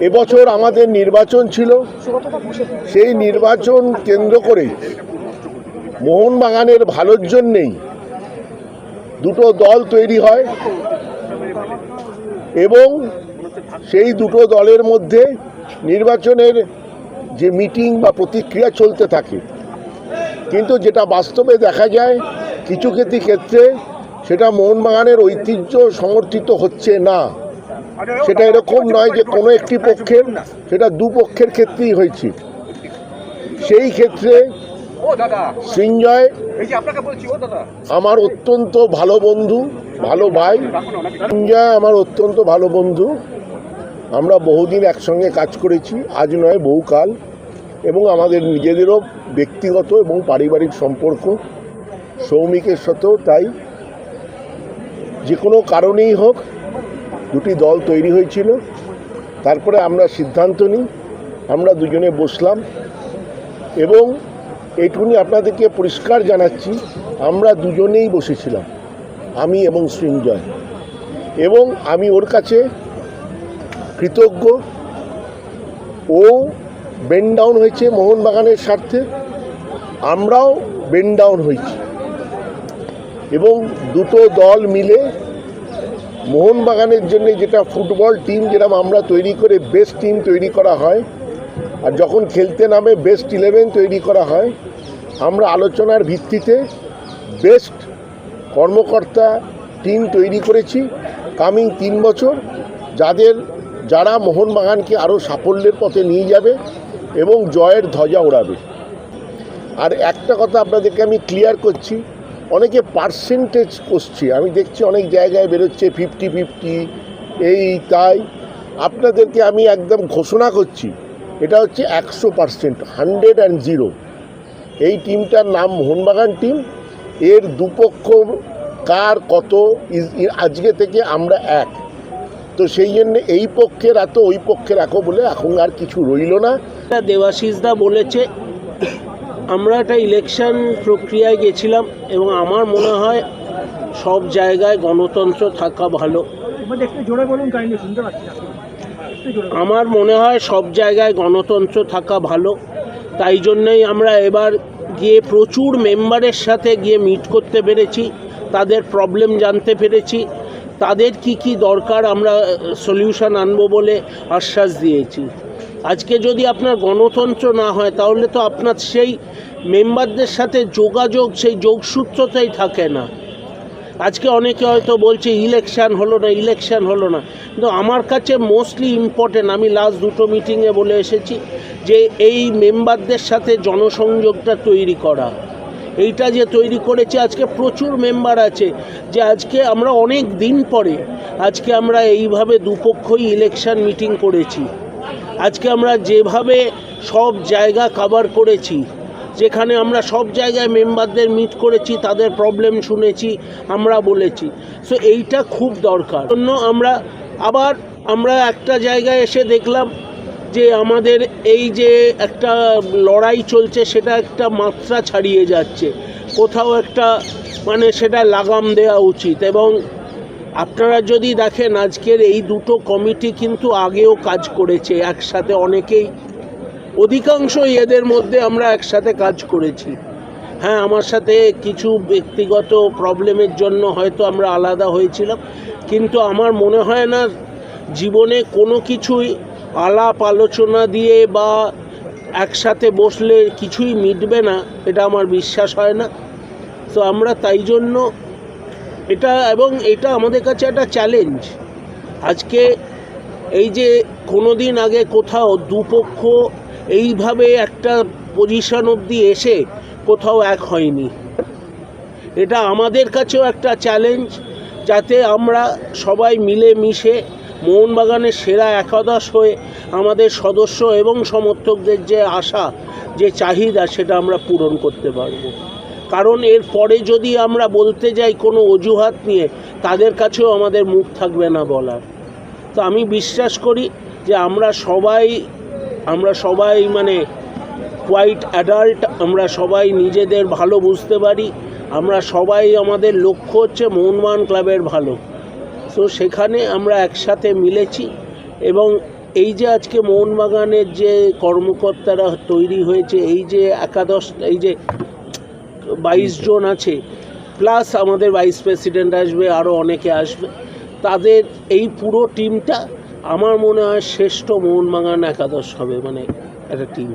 এবছর আমাদের নির্বাচন ছিল। সেই নির্বাচন কেন্দ্র করে মোহনবাগানের ভালোর জন্যেই দুটো দল তৈরি হয় এবং সেই দুটো দলের মধ্যে নির্বাচনের যে মিটিং বা প্রতিক্রিয়া চলতে থাকে। কিন্তু যেটা বাস্তবে দেখা যায়, কিছু ক্ষেত্রে ক্ষেত্রে সেটা মোহনবাগানের ঐতিহ্য সমর্থিত হচ্ছে না। সেটা এরকম নয় যে কোনো একটি পক্ষের, সেটা দু পক্ষের ক্ষেত্রেই হয়েছে। সেই ক্ষেত্রে সৃঞ্জয় আমার অত্যন্ত ভালো বন্ধু, ভালো ভাই। সিঞ্জয় আমার অত্যন্ত ভালো বন্ধু। আমরা বহুদিন একসঙ্গে কাজ করেছি, আজ নয়, বহুকাল। এবং আমাদের নিজেদেরও ব্যক্তিগত এবং পারিবারিক সম্পর্ক। সৌমিকের সাথেও তাই। যে কোনো কারণেই হোক দুটি দল তৈরি হয়েছিল। তারপরে আমরা সিদ্ধান্ত নিই, আমরা দুজনে বসলাম এবং এইটুকুনি আপনাদেরকে পরিষ্কার জানাচ্ছি, আমরা দুজনেই বসেছিলাম, আমি এবং সৃঞ্জয়। এবং আমি ওর কাছে কৃতজ্ঞ। ও বেন ডাউন হয়েছে মোহনবাগানের স্বার্থে, আমরাও বেন ডাউন হয়েছি। এবং দুটো দল মিলে মোহনবাগানের জন্য যেটা ফুটবল টিম যেরকম আমরা তৈরি করে বেস্ট টিম তৈরি করা হয়, আর যখন খেলতে নামে বেস্ট ইলেভেন তৈরি করা হয়, আমরা আলোচনার ভিত্তিতে বেস্ট কর্মকর্তা টিম তৈরি করেছি কামিং তিন বছর, যাদের, যারা মোহনবাগানকে আরও সাফল্যের পথে নিয়ে যাবে এবং জয়ের ধ্বজা ওড়াবে আর একটা কথা আপনাদেরকে আমি ক্লিয়ার করছি অনেকে পার্সেন্টেজ করছে আমি দেখছি অনেক জায়গায় বেরোচ্ছে ফিফটি ফিফটি এই, তাই। আপনাদেরকে আমি একদম ঘোষণা করছি, এটা হচ্ছে একশো পার্সেন্ট হান্ড্রেড অ্যান্ড জিরো এই টিমটার নাম মোহনবাগান টিম এর দুপক্ষ কার কত আজকে থেকে আমরা এক। তো সেই জন্য এই পক্ষের এত ওই পক্ষের এত বলে এখন আর কিছু রইল না। দেবাশিসদা বলেছে আমরা একটা ইলেকশন প্রক্রিয়ায় গেছিলাম এবং আমার মনে হয় সব জায়গায় গণতন্ত্র থাকা ভালো। এবার একটু জোরে বলুন কাইন্ডলি শুনতে পাচ্ছি না। একটু জোরে বলুন। আমার মনে হয় সব জায়গায় গণতন্ত্র থাকা ভালো। তাই জন্যই আমরা এবার গিয়ে প্রচুর মেম্বারের সাথে গিয়ে মিট করতে পেরেছি তাদের প্রবলেম জানতে পেরেছি তাদের কি কি দরকার আমরা সলিউশন আনব বলে আশ্বাস দিয়েছি। আজকে যদি আপনার গণতন্ত্র না হয়, তাহলে তো আপনার সেই মেম্বারদের সাথে যোগাযোগ, সেই যোগসূত্রতাই থাকে না। আজকে অনেকে হয়তো বলছে, ইলেকশন হলো না, ইলেকশান হলো না। কিন্তু আমার কাছে মোস্টলি ইম্পর্টেন্ট, আমি লাস্ট দুটো মিটিংয়ে বলে এসেছি যে, এই মেম্বারদের সাথে জনসংযোগটা তৈরি করা। এইটা যে তৈরি করেছে, আজকে প্রচুর মেম্বার আছে যে, আজকে আমরা অনেক দিন পরে, আজকে আমরা এইভাবে দুপক্ষই ইলেকশন মিটিং করেছি। আজকে আমরা যেভাবে সব জায়গা কভার করেছি, যেখানে আমরা সব জায়গায় মেম্বারদের মিট করেছি, তাদের প্রবলেম শুনেছি, আমরা বলেছি। সো এইটা খুব দরকার। জন্য আমরা আবার আমরা একটা জায়গায় এসে দেখলাম যে আমাদের এই যে একটা লড়াই চলছে, সেটা একটা মাত্রা ছাড়িয়ে যাচ্ছে। কোথাও একটা মানে সেটা লাগাম দেওয়া উচিত এবং আপনারা যদি দেখেন আজকের এই দুটো কমিটি কিন্তু আগেও কাজ করেছে, একসাথে অনেকেই। অধিকাংশই এদের মধ্যে আমরা একসাথে কাজ করেছি। হ্যাঁ আমার সাথে কিছু ব্যক্তিগত প্রবলেমের জন্য হয়তো আমরা আলাদা হয়েছিলাম, কিন্তু আমার মনে হয় না জীবনে কোনো কিছুই আলাপ আলোচনা দিয়ে বা একসাথে বসলে কিছুই মিটবে না, এটা আমার বিশ্বাস হয় না। তো আমরা তাই জন্য এটা এবং এটা আমাদের কাছে একটা চ্যালেঞ্জ আজকে এই যে কোনো দিন আগে কোথাও দুপক্ষ এইভাবে একটা পজিশন অবধি এসে কোথাও এক হয়নি। এটা আমাদের কাছেও একটা চ্যালেঞ্জ যাতে আমরা সবাই মিলে মিশে মোহনবাগানের সেরা একাদশ হয়ে আমাদের সদস্য এবং সমর্থকদের যে আশা, যে চাহিদা, সেটা আমরা পূরণ করতে পারব। কারণ এর পরে যদি আমরা বলতে যাই কোনো অজুহাত নিয়ে, তাদের কাছেও আমাদের মুখ থাকবে না বলার। তো আমি বিশ্বাস করি যে আমরা সবাই আমরা সবাই মানে কোয়াইট অ্যাডাল্ট আমরা সবাই নিজেদের ভালো বুঝতে পারি, আমরা সবাই আমাদের লক্ষ্য হচ্ছে মোহনবাগান ক্লাবের ভালো। তো সেখানে আমরা একসাথে মিলেছি এবং এই যে আজকে মোহনবাগানের যে কর্মকর্তারা তৈরি হয়েছে, এই যে একাদশ, এই যে বাইশ জন আছে। প্লাস আমাদের ভাইস প্রেসিডেন্ট আসবে আরও অনেকে আসবে। তাদের এই পুরো টিমটা আমার মনে হয় শ্রেষ্ঠ মোহনবাগান একাদশ হবে মানে একটা টিম